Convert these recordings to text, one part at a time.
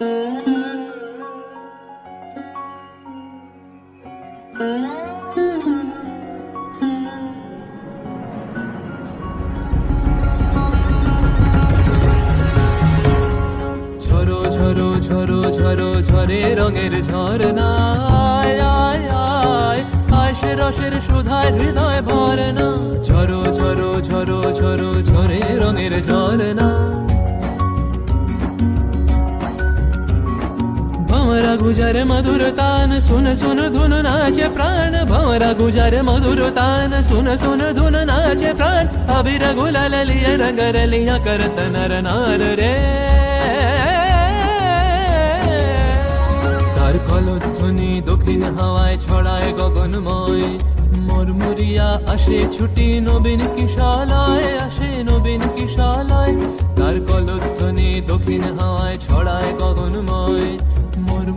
ঝরো ঝরো ঝরো রঙের ঝরনা আয় আয় আয় আশে রসের সুধায় ভরে না ঝরো ঝরো ঝরো ঝরো, ঝরে রঙের ঝরনা भंवरा गुजर मधुर तान सुन सुन धुन नाचे प्राण भंवरा गुजर मधुर तान सुन सुन धुन नाचे प्राण अबीर गुलाल लिया रंग लिया करत नर नार रे তার কলধ্বনি দক্ষিণ হাওয়ায় ছড়ায় গগনময় মরমুরিয়া আসে ছুটি নবীন কিশালয় আসে নবীন কিশালয় তার কলধ্বনি দক্ষিণ হাওয়ায় ছড়ায় গগনময়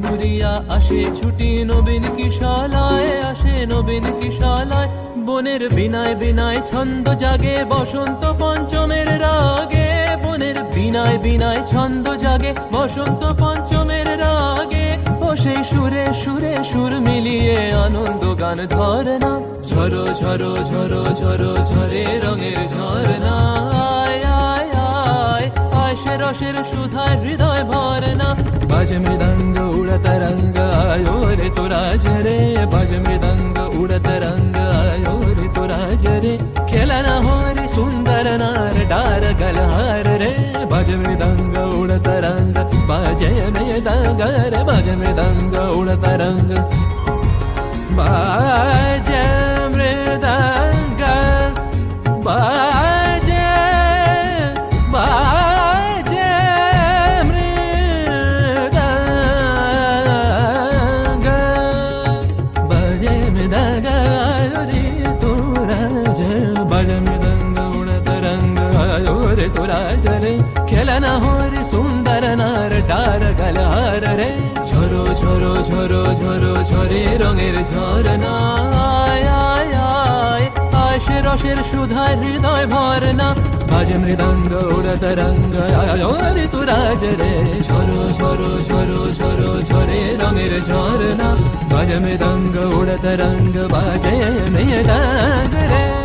মরমুরিয়া আসে ছুটি নবীন কিশালয়, আসে নবীন কিশালয়। বনের বিনায় বিনায় ছন্দ জাগে, বসন্ত পঞ্চমের রাগে। বনের বিনায় বিনায় ছন্দ জাগে, বসন্ত পঞ্চমের রাগে। সেই সুরে সুরে সুর মিলিয়ে আনন্দ গান ধরে না ঝরো ঝরো ঝরো ঝরো ঝরে রঙের ঝরনা। আয় আয় আয় আশে রসের সুধায় হৃদয় ভরে না বাজ মৃদঙ্গ तरंग आयो रे तो राज रे भज मृदंग उड़त रंग आयो तो रे तुरा जरे रे। खेलना हो रे सुंदर नार, डार, गलहार रे। भज मृदंग उड़त रंग बाजय में दंग रे। भज मृदंग उड़ रंग। बा जय बाज मृदंग उड़त रंग आयो रे तोरा जरे खेलना हो रे सुंदर नार डार गलहार रे ঝরো ঝরো ঝরো ঝরো ঝরে রঙের ঝরনা আয় আয় আয় আশে রসের সুধায় হৃদয় ভরনা বাজ মৃদঙ্গ উড়ত রঙ্গ আয় রে তোরা রে ঝরো ঝরো ঝরো ঝরো ঝরে রঙের ঝরনা বাজ মৃদঙ্গ উড়ত রঙ্গ বাজে মৃদঙ্গ রে